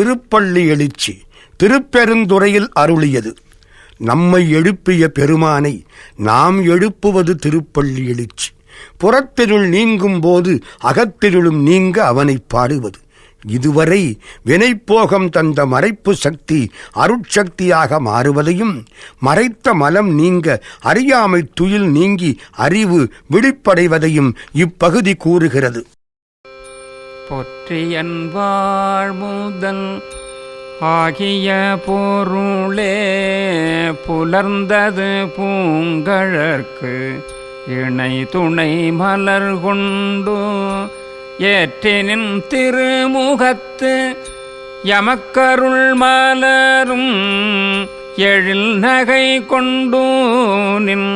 திருப்பள்ளி எழுச்சி திருப்பெருந்துறையில் அருளியது. நம்மை எழுப்பிய பெருமானை நாம் எழுப்புவது திருப்பள்ளி எழுச்சி. புறத்திருள் நீங்கும் போது அகத்திருளும் நீங்க அவனை பாடுவது. இதுவரை வினைப்போகம் தந்த மறைப்பு சக்தி அருட்சக்தியாக மாறுவதையும் மறைத்த மலம் நீங்க அறியாமை துயில் நீங்கி அறிவு விழிப்படைவதையும் இப்பகுதி கூறுகிறது. பொற்றியன் வாழ்முதல் ஆகிய பொருளே புலர்ந்தது பூங்கழற்கு இணை துணை மலர் கொண்டு ஏற்றினின் திருமுகத்து யமக்கருள் மலரும் எழில் நகை கொண்டு நின்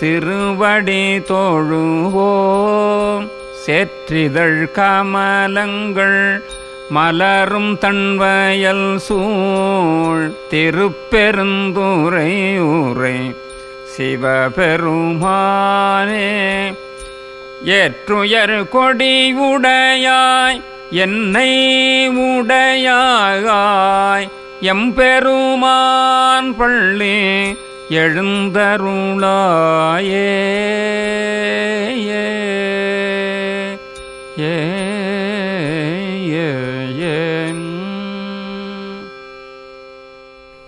திருவடி தோழுவோம். சேற்றிதழ் கமலங்கள் மலரும் தன்வயல் சூழ் திருப்பெருந்துரை உரை சிவபெருமானே. ஏற்றுயர் கொடியுடையாய் என்னை உடையாய் எம்பெருமான் பள்ளி எழுந்தருளாயே. ஏ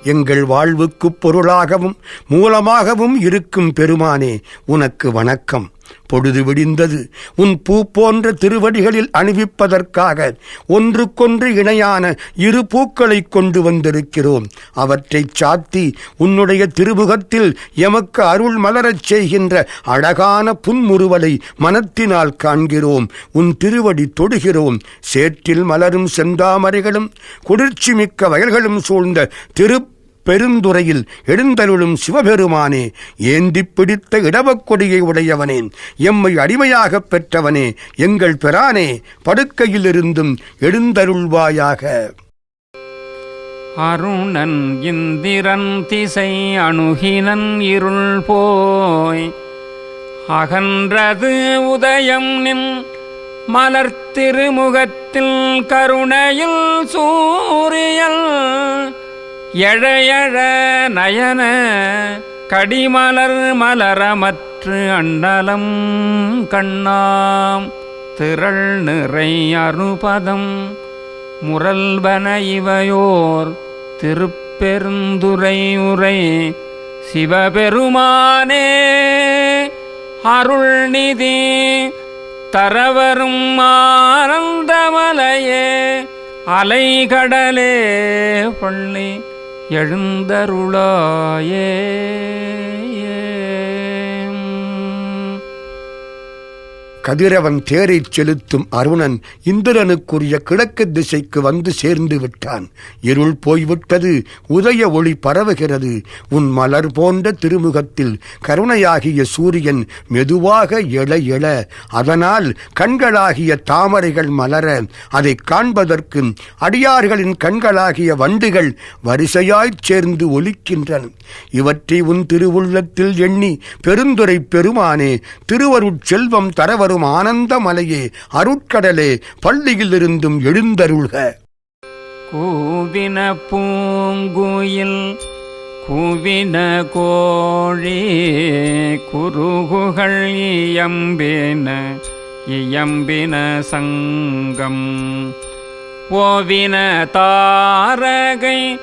எங்கள் வாழ்வுக்குப் பொருளாகவும் மூலமாகவும் இருக்கும் பெருமானே உனக்கு வணக்கம். பொழுது விடிந்தது. உன் பூ போன்ற திருவடிகளில் அணிவிப்பதற்காக ஒன்றுக்கொன்று இணையான இரு பூக்களைக் கொண்டு வந்திருக்கிறோம். அவற்றைச் சாத்தி உன்னுடைய திருமுகத்தில் எமக்கு அருள் மலரச் செய்கின்ற அழகான புன்முறுவலை மனத்தினால் காண்கிறோம். உன் திருவடி தொடுகிறோம். சேற்றில் மலரும் செந்தாமரைகளும் குளிர்ச்சி மிக்க வயல்களும் சூழ்ந்த திரு பெருந்துறையில் எழுந்தருளும் சிவபெருமானே ஏந்திப் பிடித்த இடவக்கொடியை உடையவனேன் எம்மை அடிமையாகப் பெற்றவனே எங்கள் பெறானே படுக்கையிலிருந்தும் எழுந்தருள்வாயாக. அருணன் இந்திரன் திசை அணுகினன் இருள் போய் அகன்றது உதயம் நின் மலர்த்திருமுகத்தில் கருணையில் சூரியல் எழையழ நயன கடிமலர் மலரமற்று அண்டலம் கண்ணாம் திரள் நிறை அருபதம் முரல்வன இவையோர் திருப்பெருந்துரை உரை சிவபெருமானே அருள்நிதி தரவரும் ஆனந்தமலையே அலைகடலே பள்ளி எழுந்தருளாயே. கதிரவன் தேரைச் செலுத்தும் அருணன் இந்திரனுக்குரிய கிழக்கு திசைக்கு வந்து சேர்ந்து விட்டான். இருள் போய்விட்டது உதய ஒளி பரவுகிறது. உன் மலர் போன்ற திருமுகத்தில் கருணையாகிய சூரியன் மெதுவாக எழ எழ அதனால் கண்களாகிய தாமரைகள் மலர அதை காண்பதற்கு அடியார்களின் கண்களாகிய வண்டுகள் வரிசையாய்ச் சேர்ந்து ஒலிக்கின்றன. இவற்றை உன் திருவுள்ளத்தில் எண்ணி பெருந்துரை பெருமானே திருவருட் செல்வம் பாடும் ஆனந்த மலையே அருட்கடலே பள்ளியிலிருந்தும் எழுந்தருள்க. கூவின பூங்குயில் குவின கோழி குருகுகள் இயம்பின இயம்பின சங்கம். ஓவின தாரகை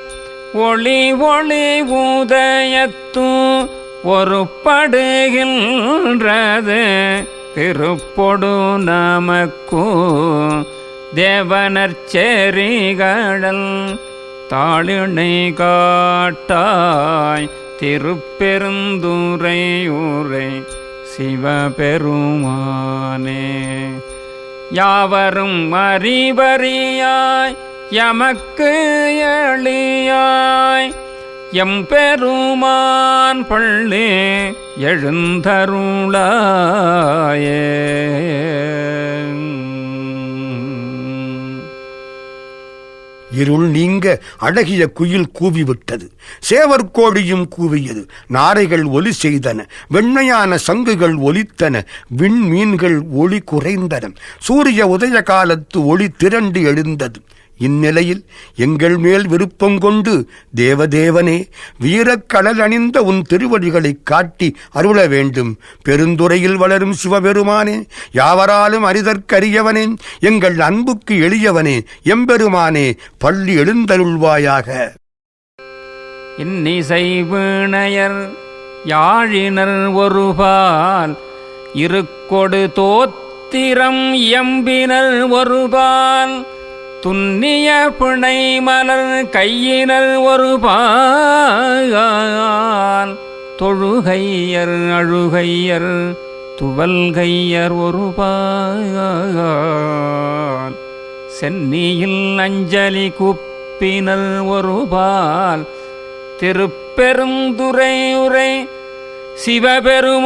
ஒளி ஒளி உதயத்து ஒரு படுகின்றது திருப்பொடு நமக்கு தேவனர்ச்செறிகடல் தாளினை காட்டாய் திருப்பெருந்துரையூரை சிவபெருமானே. யாவரும் அறிவறியாய் எமக்கு எளியாய் எம்பெருமான் பள்ளி எழுந்தருளாயே. இருள் நீங்க அழகிய குயில் கூவிவிட்டது. சேவற்கோழியும் கூவியது. நாரைகள் ஒலி செய்தன. வெண்மையான சங்குகள் ஒலித்தன. விண்மீன்கள் ஒளி குறைந்தன. சூரிய உதய காலத்து ஒளி திரண்டு எழுந்தது. இந்நிலையில் எங்கள் மேல் விருப்பம் கொண்டு தேவதேவனே வீரக்கடல் அணிந்த உன் திருவடிகளைக் காட்டி அருள வேண்டும். பெருந்துறையில் வளரும் சிவபெருமானே யாவராலும் அரிதற்கரியவனே எங்கள் அன்புக்கு எளியவனே எம்பெருமானே பள்ளி எழுந்தருள்வாயாக. இன்னிசை வீணையர் யாழினர் ஒருபால் இருக்கொடு தோத்திரம் எம்பினர் ஒருபால் துன்னிய பிணை மலர் கையினர் ஒரு ஒருபால் தொழுகையர் அழுகையர் துவல்கையர் ஒரு ஒருபால் சென்னியில் அஞ்சலி குப்பினர் ஒரு பால். திருப்பெருந்துரை உரை சிவபெருமானே.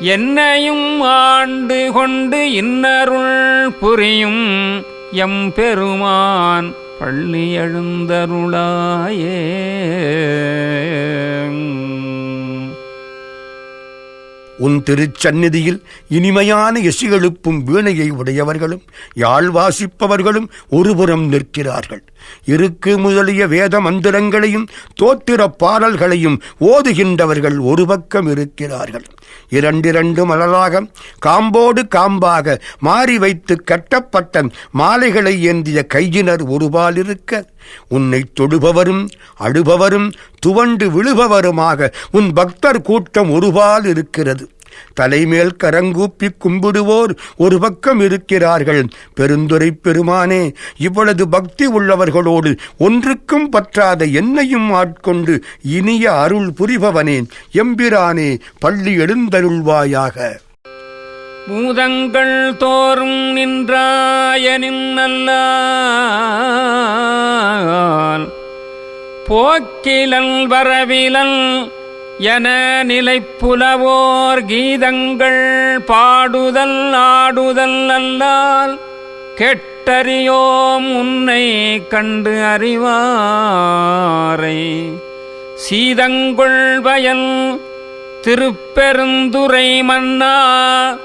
என்னையும் ஆண்டு கொண்டு இன்னருள் புரியும் எம்பெருமான் பள்ளி எழுந்தருளாயே. உன் திருச்சந்நிதியில் இனிமையான இசையெழுப்பும் வீணையை உடையவர்களும் யாழ் வாசிப்பவர்களும் ஒருபுறம் நிற்கிறார்கள். இருக்கு முதலிய வேத மந்திரங்களையும் தோத்திர பாடல்களையும் ஓதுகின்றவர்கள் ஒரு பக்கம் இருக்கிறார்கள். இரண்டிரண்டு மலராக காம்போடு காம்பாக மாறி வைத்து கட்டப்பட்ட மாலைகளை ஏந்திய கையினர் ஒருபால் இருக்க உன்னை தொடுபவரும் அழுபவரும் துவண்டு விழுபவருமாக உன் பக்தர் கூட்டம் ஒருபால் இருக்கிறது. தலைமேல் கரங்கூப்பி கும்பிடுவோர் ஒரு பக்கம் இருக்கிறார்கள். பெருந்துரை பெருமானே இவ்வளவு பக்தி உள்ளவர்களோடு ஒன்றுக்கும் பற்றாத என்னையும் ஆட்கொண்டு இனிய அருள் புரிபவனே எம்பிரானே பள்ளி எழுந்தருள்வாயாக. பூதங்கள் தோறும் நின்றாயனின் நல்லால் போக்கிலல் வரவிலல் என நிலைப்புலவோர் கீதங்கள் பாடுதல் ஆடுதல் அல்லால் கெட்டறியோம் உன்னை கண்டு அறிவாரை. சீதங்கொள் வயல் திருப்பெருந்துரை மன்னா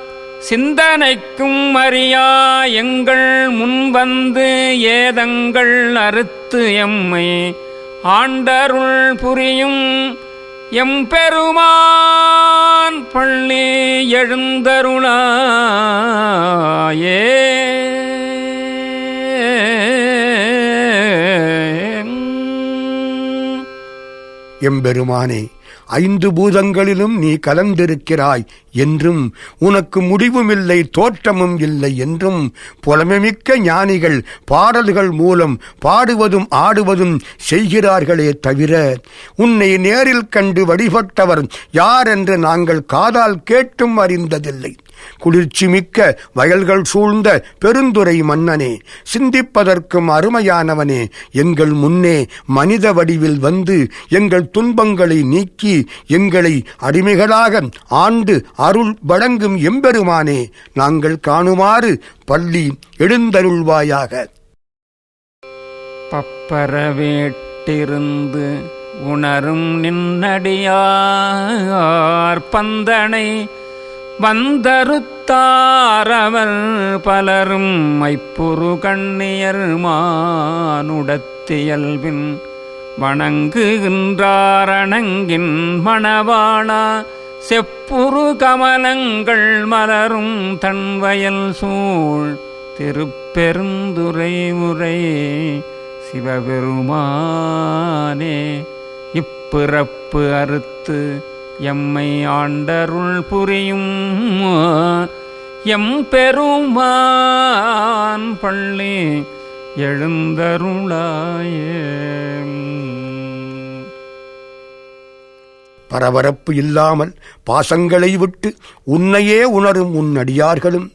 சிந்தனைக்கும் அறியா எங்கள் முன்வந்து ஏதங்கள் அறுத்து எம்மை ஆண்டருள் புரியும் எம்பெருமான் பள்ளி எழுந்தருளாயே. எம்பெருமானே ஐந்து பூதங்களிலும் நீ கலந்திருக்கிறாய் என்றும் உனக்கு முடிவுமில்லை தோற்றமும் இல்லை என்றும் புலமைமிக்க ஞானிகள் பாடல்கள் மூலம் பாடுவதும் ஆடுவதும் செய்கிறார்களே தவிர உன்னை நேரில் கண்டு வழிபட்டவர் யார் என்று நாங்கள் காதால் கேட்டும் அறிந்ததில்லை. குளிர்ச்சி மிக்க வயல்கள் சூழ்ந்த பெருந்துரை மன்னனே சிந்திப்பதற்கும் அருமையானவனே எங்கள் முன்னே மனித வடிவில் வந்து எங்கள் துன்பங்களை நீக்கி எங்களை அடிமைகளாக ஆண்டு அருள் வழங்கும் எம்பெருமானே நாங்கள் காணுமாறு பள்ளி எழுந்தருள்வாயாக. பப்பரவேட்டிருந்து உணரும் நின்னடியார் பந்தனை வந்தருத்தாரவர் பலரும் மைப்புரு கண்ணியர் மானுடத்தியல்பின் வணங்குகின்றாரணங்கின் மணவாளா செப்புரு கமலங்கள் மலரும் தன்வயல் சூழ் திருப்பெருந்துரை முறை சிவபெருமானே இப்பிறப்பு அறுத்து எம்மை ஆண்டருள் புரியும் எம் பெருமான் பள்ளி எழுந்தருளாயே. பரபரப்பு இல்லாமல் பாசங்களை விட்டு உன்னையே உணரும் உன் அடியார்களும்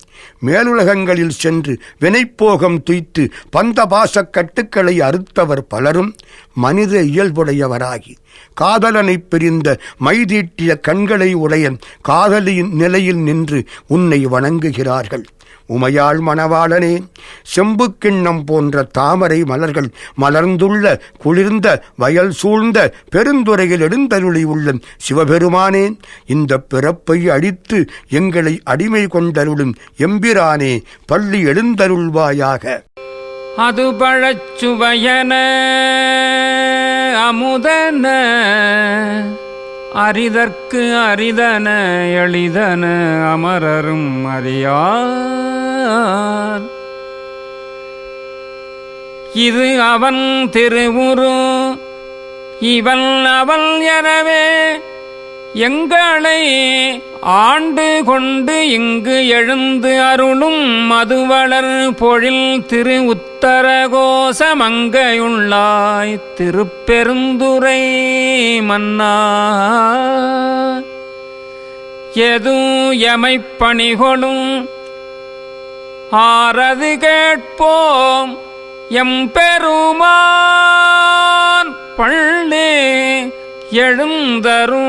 மேலுலகங்களில் சென்று வினைப்போகம் துய்த்து பந்த பாசக் கட்டுக்களை அறுத்தவர் பலரும் மனித இயல்புடையவராகி காதலனைப் பிரிந்த மைதீட்டிய கண்களை உடைய காதலியின் நிலையில் நின்று உன்னை வணங்குகிறார்கள். உமையாள் மணவாளனே செம்பு கிண்ணம் போன்ற தாமரை மலர்கள் மலர்ந்துள்ள குளிர்ந்த வயல் சூழ்ந்த பெருந்துறையில் எழுந்தருளி உள்ள சிவபெருமானே இந்த பிறப்பை அழித்து எங்களை அடிமை கொண்டருளும் எம்பிரானே பள்ளி எழுந்தருள்வாயாக. அது பழச்சுவையன அமுதன அரிதற்கு அரிதன எளிதன அமரரும் அறியார். இது அவன் திருவுரு இவன் அவள் எனவே எங்களை ஆண்டு கொண்டு இங்கு எழுந்து அருளும் மதுவளர் பொழில் திரு உத்தரகோசமங்கையுள்ளாய் திருப்பெருந்துரை மன்னா. எது எமைப் பணிகொடும் ஆரது கேட்போம் எம்பெருமான் பள்ளி எழுந்தருளாயே.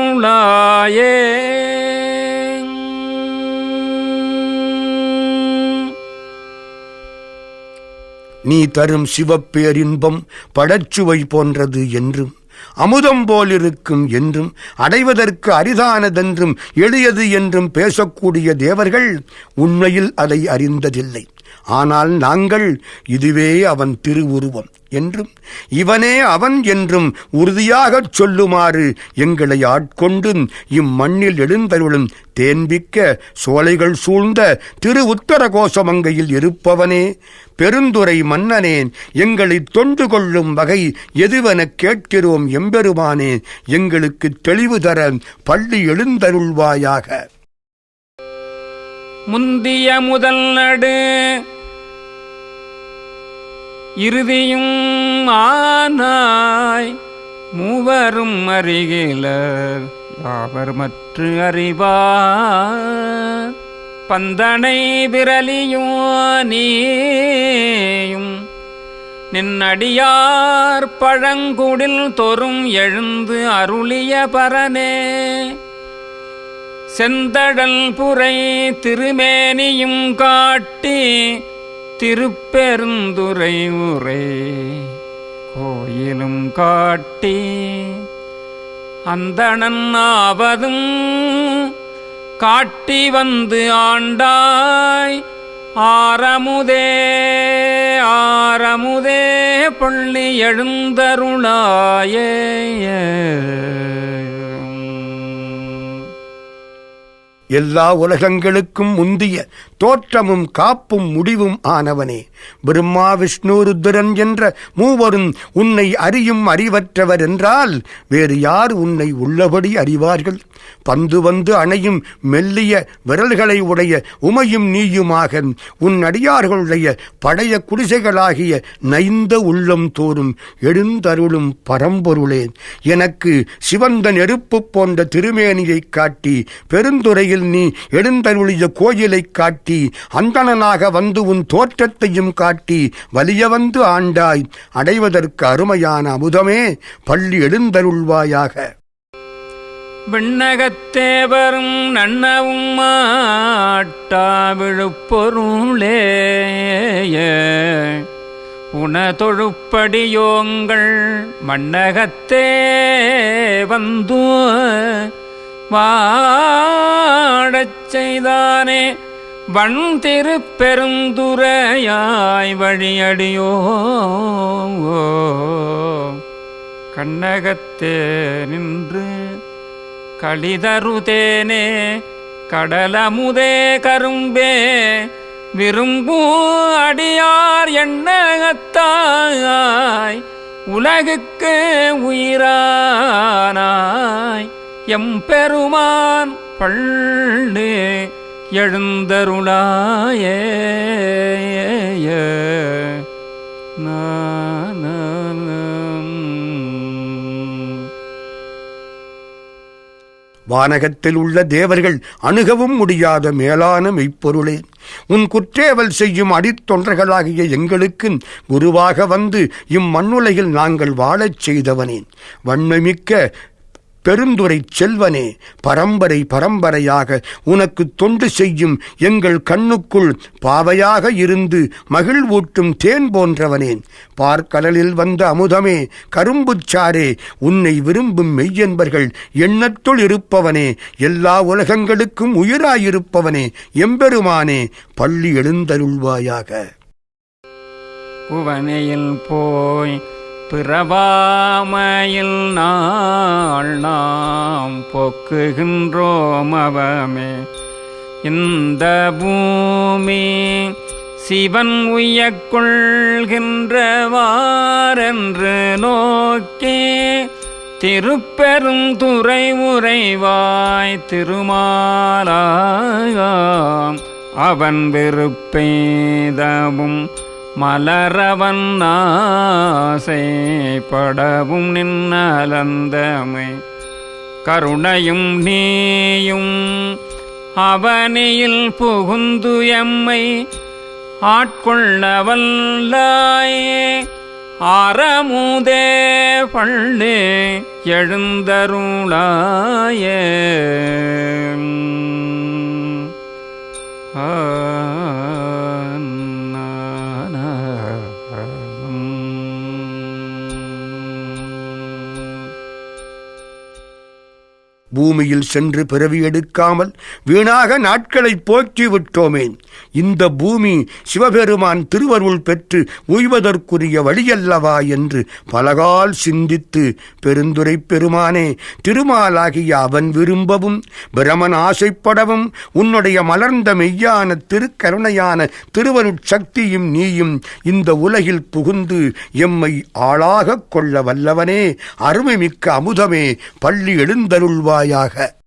நீ தரும் சிவப்பேரின்பம் படச்சுவை போன்றது என்றும் அமுதம் போலிருக்கும் என்றும் அடைவதற்கு அரிதானதென்றும் எளியது என்றும் பேசக்கூடிய தேவர்கள் உண்மையில் அதை அறிந்ததில்லை. ஆனால் நாங்கள் இதுவே அவன் திருவுருவம் என்றும் இவனே அவன் என்றும் உறுதியாகச் சொல்லுமாறு எங்களை ஆட்கொண்டு இம்மண்ணில் எழுந்தருளும் தேன்பிக்க சோலைகள் சூழ்ந்த திரு உத்தர கோஷமங்கையில் இருப்பவனே பெருந்துரை மன்னனேன் எங்களை தொண்டு கொள்ளும் வகை எதுவெனக் கேட்கிறோம் எம்பெருமானே எங்களுக்கு தெளிவு தர பள்ளி எழுந்தருள்வாயாக. முந்திய முதல் நடு இறுதியும் ஆனாய் மூவரும் அறிகிலர் யாவர் மற்ற அறிவார்? பந்தனை விரலியும் நீயும் நின்னடியார் பழங்குடில் தொறும் எழுந்து அருளிய பரனே. செந்தடல் புரை திருமேனியும் காட்டி திருப்பெருந்துரை உரை கோயிலும் காட்டி அந்தணன் ஆவதும் காட்டி வந்து ஆண்டாய். ஆரமுதே ஆரமுதே பள்ளி எழுந்தருளாயே. எல்லா உலகங்களுக்கும் முந்திய தோற்றமும் காப்பும் முடிவும் ஆனவனே. பிரம்மா விஷ்ணு ருத்ரன் என்ற மூவரும் உன்னை அறியும் அறிவற்றவர் என்றால் வேறு யார் உன்னை உள்ளபடி அறிவார்கள்? பந்து வந்து அணையும் மெல்லிய விரல்களை உடைய உமையும் நீயுமாக உன் அடியார்களுடைய பழைய குடிசைகளாகிய நைந்த உள்ளம் தோறும் எழுந்தருளும் பரம்பொருளே. எனக்கு சிவந்த நெருப்பு போன்ற திருமேனியைக் காட்டி பெருந்துறையில் நீ எழுந்தருளிய கோயிலைக் காட்டி அந்தணனாக வந்து உன் தோற்றத்தையும் காட்டி வலிய வந்து ஆண்டாய். அடைவதற்கு அருமையான அமுதமே பள்ளி எழுந்தருள்வாயாக. விண்ணகத்தேவரும் நன்னவும் மாட்டா விழுப்பொருளே உணதொழுப்படியோங்கள் மன்னகத்தே வந்து வாடச் செய்தானே வண் திருப்பெருந்துரையாய் வழியடியோ கண்ணகத்தே நின்று களிதருதேனே கடலமுதே கரும்பே விரும்பூ அடியார் எண்ணகத்தாய் உலகுக்கு உயிரானாய். எம்பெருமான் பள்ளு எழுந்தருளாய. வானகத்தில் உள்ள தேவர்கள் அணுகவும் முடியாத மேலான மெய்ப்பொருளே. உன் குற்றேவல் செய்யும் அடித்தொன்றர்களாகிய எங்களுக்கு குருவாக வந்து இம்மண்ணுலகில் நாங்கள் வாழச் செய்தவனேன் வன்மைமிக்க பெருந்துரை செல்வனே பரம்பரை பரம்பரையாக உனக்கு தொண்டு செய்யும் எங்கள் கண்ணுக்குள் பாவையாக இருந்து மகிழ்வூட்டும் தேன் போன்றவனேன் பார்க்கடலில் வந்த அமுதமே கரும்புச்சாரே உன்னை விரும்பும் மெய்யன்பர்கள் எண்ணத்துள் இருப்பவனே. எல்லா உலகங்களுக்கும் உயிராயிருப்பவனே எம்பெருமானே பள்ளி எழுந்தருள்வாயாக. புவனையில் போய் பிறவாமையில் நாள் நாம் பொக்குகின்றோம் அவமே. இந்த பூமி சிவன் உய்யக் நோக்கே திருப்பெரும் துறை உறைவாய் திருமாலாம் அவன் வெறுப்பேதவும் மலரவன் ஆசைப்படவும் நின்னலந்தமை. கருணையும் நீயும் அவனியில் புகுந்து எம்மை ஆட்கொள்ளவல்லாயே. அறமுதே பள்ளு எழுந்தருளாய. ஆ, பூமியில் சென்று பிறவி எடுக்காமல் வீணாக நாட்களை போக்கி விட்டோமே. இந்த பூமி சிவபெருமான் திருவருள் பெற்று உய்வதற்குரிய வழியல்லவா என்று பலகால் சிந்தித்து பெருந்துரை பெருமானே திருமாலாகிய அவன் விரும்பவும் பிரமன் ஆசைப்படவும் உன்னுடைய மலர்ந்த மெய்யான திருக்கருணையான திருவருட்சக்தியும் நீயும் இந்த உலகில் புகுந்து எம்மை ஆளாகக் கொள்ள வல்லவனே. அருமைமிக்க அமுதமே பள்ளி எழுந்தருள்வாய் எழுந்தருள்வாயாக